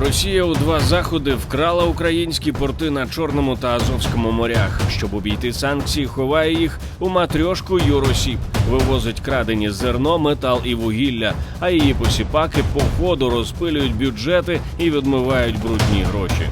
Росія у два заходи вкрала українські порти на Чорному та Азовському морях. Щоб обійти санкції, ховає їх у матрьошку Юросіп. Вивозить крадені зерно, метал і вугілля, а її посіпаки по ходу розпилюють бюджети і відмивають брудні гроші.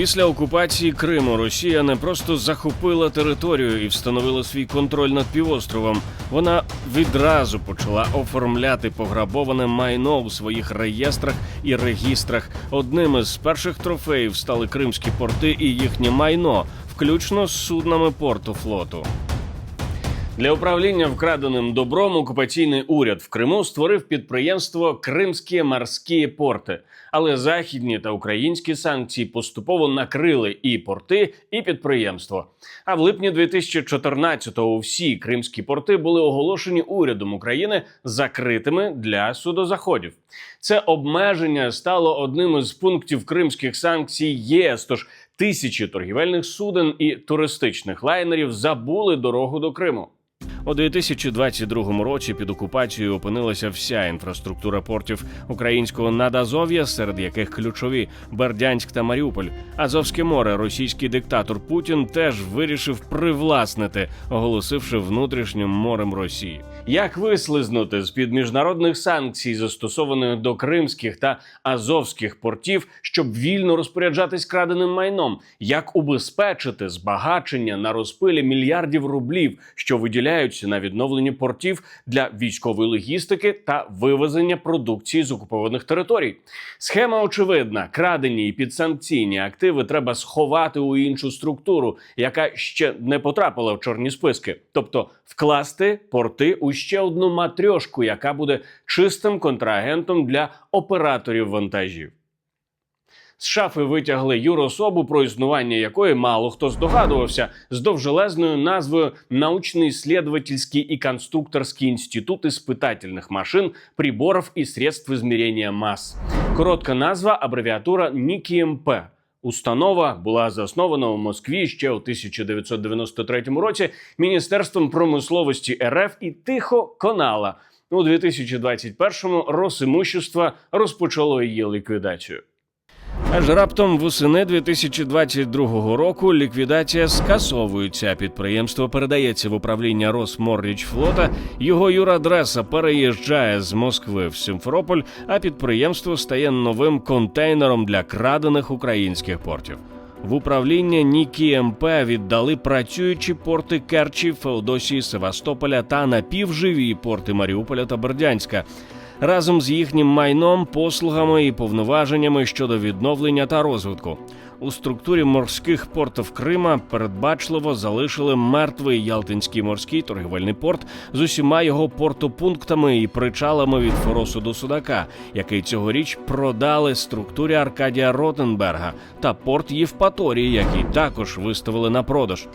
Після окупації Криму Росія не просто захопила територію і встановила свій контроль над півостровом. Вона відразу почала оформляти пограбоване майно у своїх реєстрах і регістрах. Одним із перших трофеїв стали кримські порти і їхнє майно, включно з суднами порту флоту. Для управління вкраденим добром окупаційний уряд в Криму створив підприємство Кримські морські порти. Але західні та українські санкції поступово накрили і порти, і підприємство. А в липні 2014-го всі кримські порти були оголошені урядом України закритими для судозаходів. Це обмеження стало одним із пунктів кримських санкцій ЄС. Тож тисячі торгівельних суден і туристичних лайнерів забули дорогу до Криму. У 2022 році під окупацією опинилася вся інфраструктура портів українського надазов'я, серед яких ключові Бердянськ та Маріуполь. Азовське море російський диктатор Путін теж вирішив привласнити, оголосивши внутрішнім морем Росії. Як вислизнути з під міжнародних санкцій, застосованих до кримських та азовських портів, щоб вільно розпоряджатись краденим майном? Як убезпечити збагачення на розпилі мільярдів рублів, що виділяються на відновлення портів для військової логістики та вивезення продукції з окупованих територій? Схема очевидна: крадені і підсанкційні активи треба сховати у іншу структуру, яка ще не потрапила в чорні списки, тобто вкласти порти у ще одну матрьошку, яка буде чистим контрагентом для операторів вантажів. З шафи витягли юрособу, про існування якої мало хто здогадувався, з довжелезною назвою Научно-исследовательский и конструкторский институт испытательных машин, приборов и средств измерения масс. Коротка назва абревіатура НІКІМП. Установа була заснована у Москві ще у 1993 році Міністерством промисловості РФ і тихо конала. У 2021-му Росімущество розпочало її ліквідацію. Аж раптом восени 2022 року ліквідація скасовується. Підприємство передається в управління Росморрічфлота. Його юрадреса переїжджає з Москви в Симферополь, а підприємство стає новим контейнером для крадених українських портів. В управління Нікі МП віддали працюючі порти Керчі, Феодосії, Севастополя та напівживі порти Маріуполя та Бердянська разом з їхнім майном, послугами і повноваженнями щодо відновлення та розвитку. У структурі морських портів Крима передбачливо залишили мертвий Ялтинський морський торгівельний порт з усіма його портопунктами і причалами від Форосу до Судака, який цьогоріч продали структурі Аркадія Ротенберга, та порт Євпаторії, який також виставили на продаж.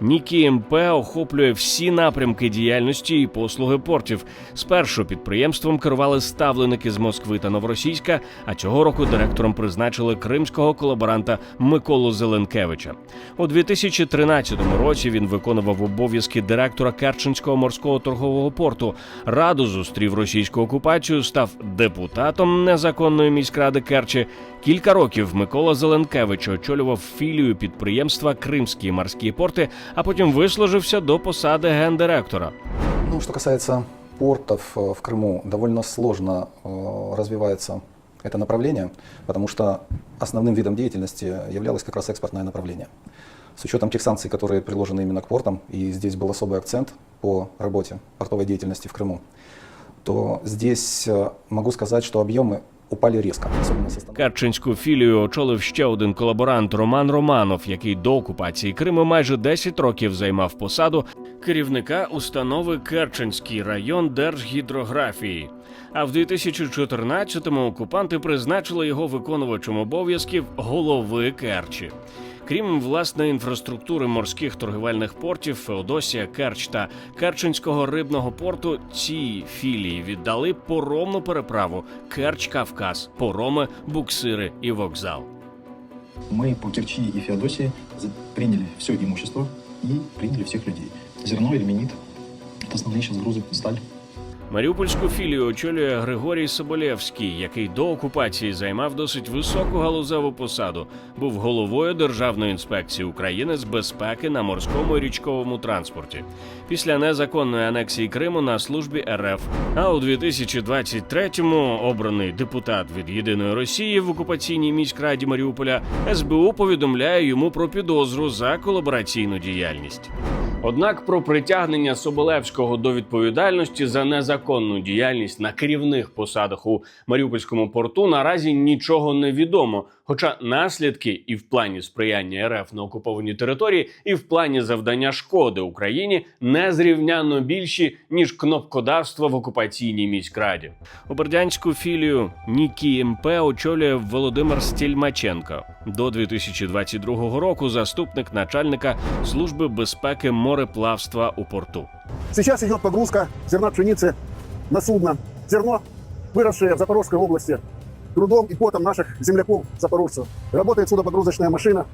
Нікі МП охоплює всі напрямки діяльності і послуги портів. Спершу підприємством керували ставленики з Москви та Новоросійська, а цього року директором призначили кримського колаборанта Миколу Зеленкевича. У 2013 році він виконував обов'язки директора Керченського морського торгового порту. Раду зустрів російську окупацію, став депутатом незаконної міськради Керчі. Кілька років Микола Зеленкевич очолював філію підприємства Кримські морські порти, а потім вислужився до посади гендиректора. Ну, что касается портов э, в Крыму, довольно сложно э, развивается это направление, потому что основным видом деятельности являлось как раз экспортное направление. С учетом тех санкций, которые приложены именно к портам, и здесь был особый акцент по работе портовой деятельности в Крыму, то здесь э, могу сказать, что объемы упали різко. Керченську філію очолив ще один колаборант Роман Романов, який до окупації Криму майже 10 років займав посаду керівника установи Керченський район Держгідрографії. А в 2014-му окупанти призначили його виконувачем обов'язків голови Керчі. Крім власної інфраструктури морських торгівельних портів Феодосія, Керч та Керченського рибного порту, ці філії віддали поромну переправу Керч Кавказ, пороми, буксири і вокзал. Мы по Керчи и Феодосии за- приняли все имущество и приняли всех людей. Зерно, ильменит, Это основные сейчас грузы, сталь. Маріупольську філію очолює Григорій Соболєвський, який до окупації займав досить високу галузеву посаду. Був головою Державної інспекції України з безпеки на морському і річковому транспорті. Після незаконної анексії Криму на службі РФ. А у 2023-му обраний депутат від Єдиної Росії в окупаційній міськраді Маріуполя СБУ повідомляє йому про підозру за колабораційну діяльність. Однак про притягнення Соболевського до відповідальності за незаконну діяльність на керівних посадах у Маріупольському порту наразі нічого не відомо. Хоча наслідки і в плані сприяння РФ на окупованій території, і в плані завдання шкоди Україні незрівнянно більші ніж кнопкодавство в окупаційній міськраді. У бердянську філію Нікі МП очолює Володимир Стільмаченко. До 2022 року заступник начальника служби безпеки мореплавства у порту. Сейчас идет погрузка зерна пшеницы на судно. Зерно, выросшее в Запорожской области трудом и потом наших земляков запорожцев. Работает судопогрузочная машина,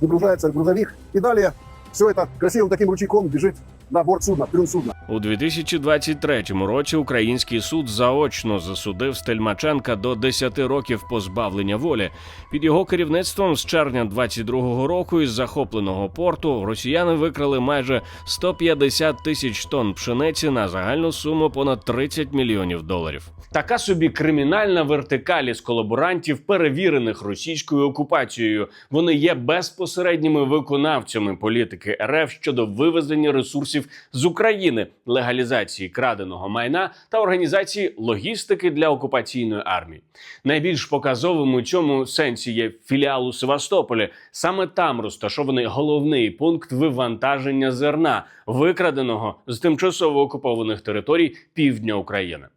выгружается грузовик. И далее все это красивым таким ручейком бежит на борт судна, трюм судна. У 2023 році український суд заочно засудив Стельмаченка до 10 років позбавлення волі. Під його керівництвом з червня 22 року із захопленого порту росіяни викрали майже 150 тисяч тонн пшениці на загальну суму понад 30 мільйонів доларів. Така собі кримінальна вертикаль із колаборантів, перевірених російською окупацією. Вони є безпосередніми виконавцями політики РФ щодо вивезення ресурсів з України, легалізації краденого майна та організації логістики для окупаційної армії. Найбільш показовим у цьому сенсі є філіал у Севастополі. Саме там розташований головний пункт вивантаження зерна, викраденого з тимчасово окупованих територій півдня України.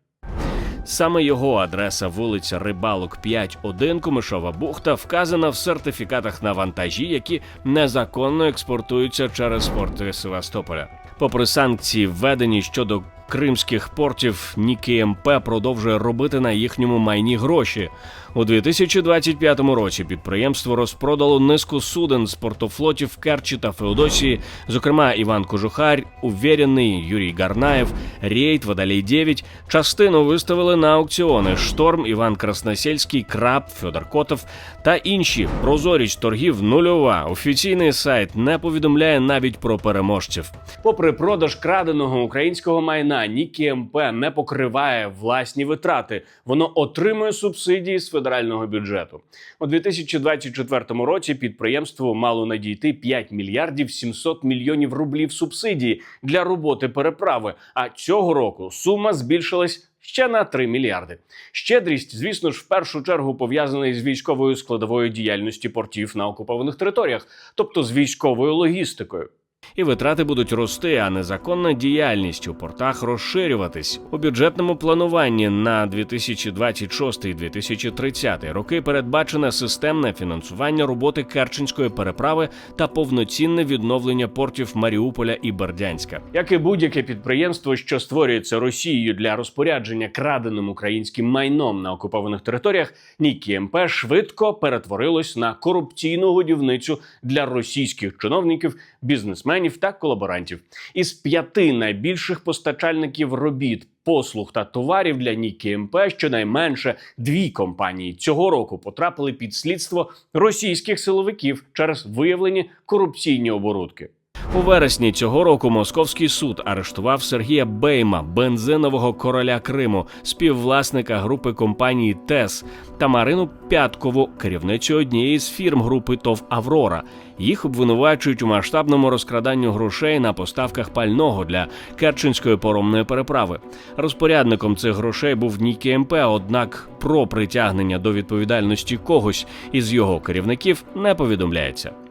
Саме його адреса вулиця Рибалок 5.1 Комишова бухта вказана в сертифікатах на вантажі, які незаконно експортуються через порти Севастополя. Попри санкції, введені щодо кримських портів, Нікі МП продовжує робити на їхньому майні гроші. У 2025 році підприємство розпродало низку суден з портофлотів Керчі та Феодосії, зокрема Іван Кожухар, Увєрєний, Юрій Гарнаєв, Рейд, Водолей 9. Частину виставили на аукціони Шторм, Іван Красносельський, Краб, Федор Котов та інші. Прозорість торгів нульова. Офіційний сайт не повідомляє навіть про переможців. Попри продаж краденого українського майна, Нікі МП не покриває власні витрати. Воно отримує субсидії з федерального бюджету. У 2024 році підприємству мало надійти 5 мільярдів 700 мільйонів рублів субсидії для роботи переправи. А цього року сума збільшилась. Ще на 3 мільярди. Щедрість, звісно ж, в першу чергу пов'язана з військовою складовою діяльності портів на окупованих територіях, тобто з військовою логістикою. І витрати будуть рости, а незаконна діяльність у портах розширюватись. У бюджетному плануванні на 2026-2030 роки передбачене системне фінансування роботи Керченської переправи та повноцінне відновлення портів Маріуполя і Бердянська. Як і будь-яке підприємство, що створюється Росією для розпорядження краденим українським майном на окупованих територіях, Нікі МП швидко перетворилось на корупційну годівницю для російських чиновників, бізнесменів та колаборантів. Із п'яти найбільших постачальників робіт. Послуг та товарів для Нікі МП щонайменше дві компанії цього року потрапили під слідство російських силовиків через виявлені корупційні оборудки. У вересні цього року московський суд арештував Сергія Бейма, бензинового короля Криму, співвласника групи компанії ТЕС та Марину Пяткову, керівницю однієї з фірм групи ТОВ Аврора. Їх обвинувачують у масштабному розкраданню грошей на поставках пального для Керченської поромної переправи. Розпорядником цих грошей був Нікі МП, однак про притягнення до відповідальності когось із його керівників не повідомляється.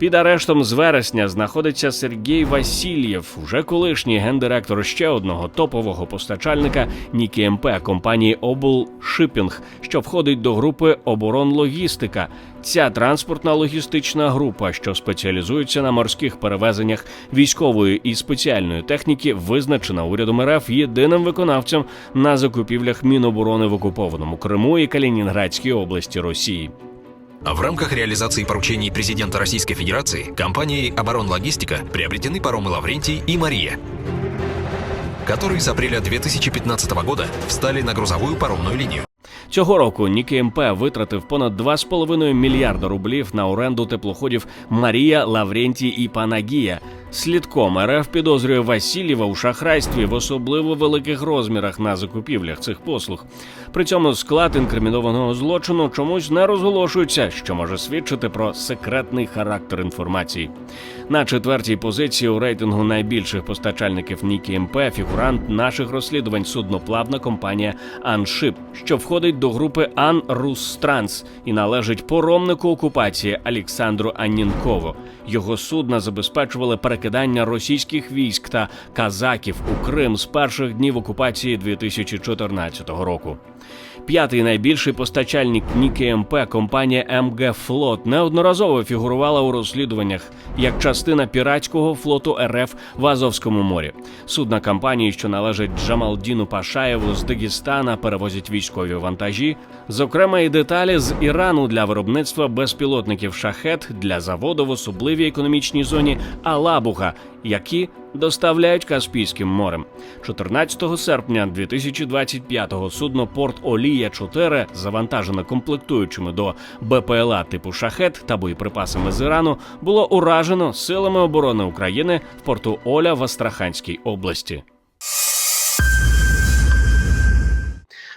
Під арештом з вересня знаходиться Сергій Васильєв, уже колишній гендиректор ще одного топового постачальника Нікі МП компанії Обл Шипінг, що входить до групи Оборонлогістика. Ця транспортна логістична група, що спеціалізується на морських перевезеннях військової і спеціальної техніки, визначена урядом РФ єдиним виконавцем на закупівлях Міноборони в окупованому Криму і Калінінградській області Росії. А В рамках реализации поручений президента Российской Федерации компанией «Оборонлогистика» приобретены паромы «Лаврентий» и «Мария». которые с апреля 2015 года встали на грузовую паромную линию. Цього року Нікі МП витратив понад 2,5 мільярда рублів на оренду теплоходів Марія, Лаврентій і Панагія. Слідком РФ підозрює Васильєва у шахрайстві в особливо великих розмірах на закупівлях цих послуг. При цьому склад інкримінованого злочину чомусь не розголошується, що може свідчити про секретний характер інформації. На четвертій позиції у рейтингу найбільших постачальників Нікі МП фігурант наших розслідувань судноплавна компанія Аншип, що входить до групи Ан Рустранс і належить поромнику окупації Олександру Аннінкову. Його судна забезпечували перекидання російських військ та казаків у Крим з перших днів окупації 2014 року. П'ятий найбільший постачальник Ніки МП компанія МГ Флот неодноразово фігурувала у розслідуваннях як частина піратського флоту РФ в Азовському морі. Судна компанії, що належить Джамалдіну Пашаєву з Дагестана, перевозять військові вантажі, зокрема і деталі з Ірану для виробництва безпілотників шахет для заводу в особливій економічній зоні Алабуга, які доставляють Каспійським морем. 14 серпня 2025-го судно Порт Олія 4 завантажене комплектуючими до БПЛА типу шахет та боєприпасами з Ірану, було уражено силами оборони України в порту Оля в Астраханській області.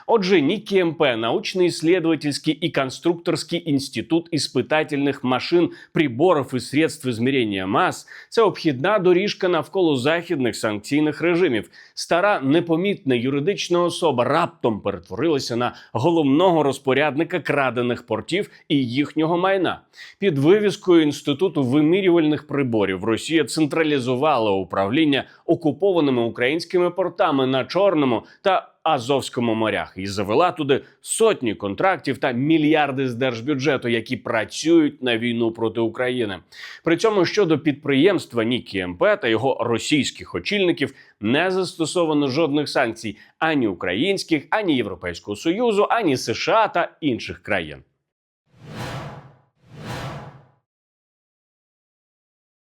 Отже, НИКИ МП – научно-исследовательский и конструкторский институт испытательних машин, приборів і средств измерения масс – це обхідна доріжка навколо західних санкційних режимів. Стара непомітна юридична особа раптом перетворилася на головного розпорядника крадених портів і їхнього майна. Під вивіскою інституту вимірювальних приборів Росія централізувала управління окупованими українськими портами на Чорному та Азовському морях і завела туди сотні контрактів та мільярди з держбюджету, які працюють на війну проти України. При цьому щодо підприємства Нікі МП та його російських очільників не застосовано жодних санкцій ані українських, ані Європейського союзу, ані США та інших країн.